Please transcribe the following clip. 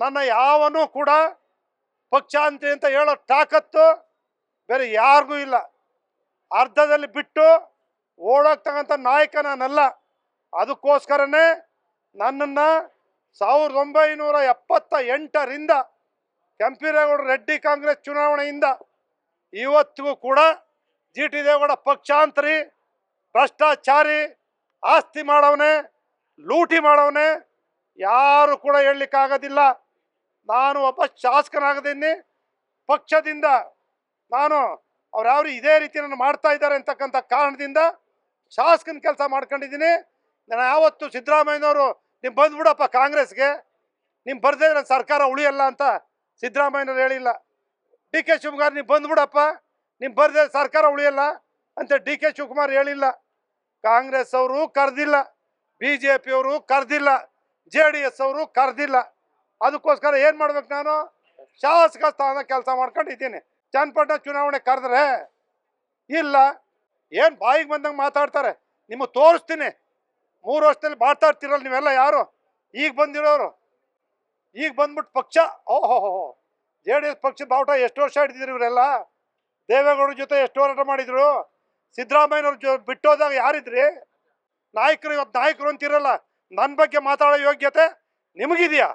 ನನ್ನ ಯಾವನೂ ಕೂಡ ಪಕ್ಷಾಂತರಿ ಅಂತ ಹೇಳೋ ತಾಕತ್ತು ಬೇರೆ ಯಾರಿಗೂ ಇಲ್ಲ. ಅರ್ಧದಲ್ಲಿ ಬಿಟ್ಟು ಓಡೋಗ್ತಕ್ಕಂಥ ನಾಯಕ ನಾನಲ್ಲ. ಅದಕ್ಕೋಸ್ಕರನೇ ನನ್ನನ್ನು ಸಾವಿರದ ಒಂಬೈನೂರ ಎಪ್ಪತ್ತ ಎಂಟರಿಂದ ಕೆಂಪೇಗೌಡ ರೆಡ್ಡಿ ಕಾಂಗ್ರೆಸ್ ಚುನಾವಣೆಯಿಂದ ಇವತ್ತಿಗೂ ಕೂಡ ಜಿ ಟಿ ದೇವೇಗೌಡ ಪಕ್ಷಾಂತರಿ, ಭ್ರಷ್ಟಾಚಾರಿ, ಆಸ್ತಿ ಮಾಡವನೇ, ಲೂಟಿ ಮಾಡವನೇ ಯಾರು ಕೂಡ ಹೇಳಲಿಕ್ಕಾಗೋದಿಲ್ಲ. ನಾನು ಒಬ್ಬ ಶಾಸಕನಾಗದೇನೆ ಪಕ್ಷದಿಂದ ನಾನು ಅವ್ರು ಇದೇ ರೀತಿ ನಾನು ಮಾಡ್ತಾ ಇದ್ದಾರೆ ಅಂತಕ್ಕಂಥ ಕಾರಣದಿಂದ ಶಾಸಕನ ಕೆಲಸ ಮಾಡ್ಕೊಂಡಿದ್ದೀನಿ. ನಾನು ಯಾವತ್ತು ಸಿದ್ದರಾಮಯ್ಯನವರು ನಿಮ್ಮ ಬಂದ್ಬಿಡಪ್ಪ ಕಾಂಗ್ರೆಸ್ಗೆ. ನಿಮ್ಮ ಬರ್ದೇ ನನ್ನ ಸರ್ಕಾರ ಉಳಿಯಲ್ಲ ಅಂತ ಸಿದ್ದರಾಮಯ್ಯನವ್ರು ಹೇಳಿಲ್ಲ. ಡಿ ಕೆ ಶಿವಕುಮಾರ್ ನೀವು ಬಂದ್ಬಿಡಪ್ಪ. ನಿಮ್ಮ ಬರ್ದೇ ಸರ್ಕಾರ ಉಳಿಯಲ್ಲ ಅಂತ ಡಿ ಕೆ ಶಿವಕುಮಾರ್ ಹೇಳಿಲ್ಲ. ಕಾಂಗ್ರೆಸ್ ಅವರು ಕರೆದಿಲ್ಲ. ಬಿ ಜೆ ಪಿಯವರು ಕರೆದಿಲ್ಲ. ಜೆ ಡಿ ಎಸ್ ಅವರು ಕರೆದಿಲ್ಲ. ಅದಕ್ಕೋಸ್ಕರ ಏನು ಮಾಡ್ಬೇಕು ನಾನು? ಶಾಸಕ ಸ್ಥಾನ ಕೆಲಸ ಮಾಡ್ಕೊಂಡಿದ್ದೀನಿ. ಚನ್ನಪಟ್ಟಣ ಚುನಾವಣೆ ಕರೆದ್ರೆ ಇಲ್ಲ. ಏನು ಬಾಯಿಗೆ ಬಂದಂಗೆ ಮಾತಾಡ್ತಾರೆ? ನಿಮಗೆ ತೋರಿಸ್ತೀನಿ. ಮೂರು ವರ್ಷದಲ್ಲಿ ಮಾತಾಡ್ತಿರಲ್ಲ ನೀವೆಲ್ಲ ಯಾರು? ಈಗ ಬಂದಿರೋರು? ಈಗ ಬಂದ್ಬಿಟ್ಟು ಪಕ್ಷ? ಓಹೋ ಜೆ ಡಿ ಎಸ್ ಪಕ್ಷದ ಬಾವುಟ ಎಷ್ಟು ವರ್ಷ ಹಿಡಿದಿದ್ರು ಇವರೆಲ್ಲ? ದೇವೇಗೌಡರ ಜೊತೆ ಎಷ್ಟು ಹೋರಾಟ ಮಾಡಿದ್ರು? ಸಿದ್ದರಾಮಯ್ಯನವ್ರ ಜೊ, ಬಿಟ್ಟೋದಾಗ ಯಾರಿದ್ರಿ? ನಾಯಕರು ಇವತ್ತು ನಾಯಕರು ಅಂತಿರಲ್ಲ. ನನ್ನ ಬಗ್ಗೆ ಮಾತಾಡೋ ಯೋಗ್ಯತೆ ನಿಮಗಿದೆಯಾ?